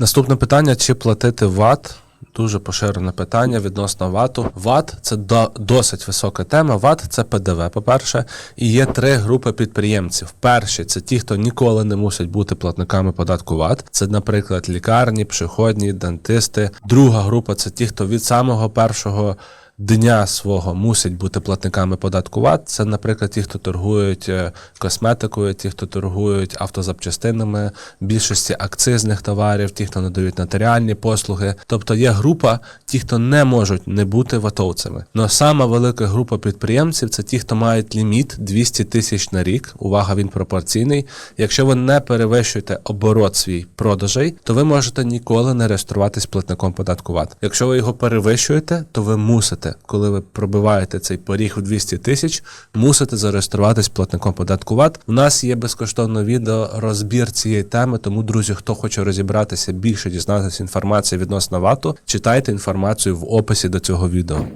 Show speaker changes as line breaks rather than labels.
Наступне питання: чи платити ВАТ? Дуже поширене питання відносно ВАТу. ВАТ це до, досить висока тема. ВАТ це ПДВ, по-перше, і є три групи підприємців. Перші це ті, хто ніколи не мусять бути платниками податку ВАТ. Це, наприклад, лікарні, пшеходні, дантисти. Друга група це ті, хто від самого першого. Дня свого мусять бути платниками податку ВАТ. Це, наприклад, ті, хто торгують е, косметикою, ті, хто торгують автозапчастинами, більшості акцизних товарів, ті, хто надають нотаріальні послуги. Тобто є група, ті, хто не можуть не бути ватовцями. Но сама велика група підприємців це ті, хто мають ліміт 200 тисяч на рік. Увага, він пропорційний. Якщо ви не перевищуєте оборот свій продажей, то ви можете ніколи не реєструватись платником податку ВАТ. Якщо ви його перевищуєте, то ви мусите, коли ви пробиваєте цей поріг у 200 тисяч, мусите зареєструватись платником податку ВАТ. У нас є безкоштовне відео розбір цієї теми. Тому, друзі, хто хоче розібратися більше, дізнатися інформації відносно ВАТу, читайте інформацію в описі до цього відео.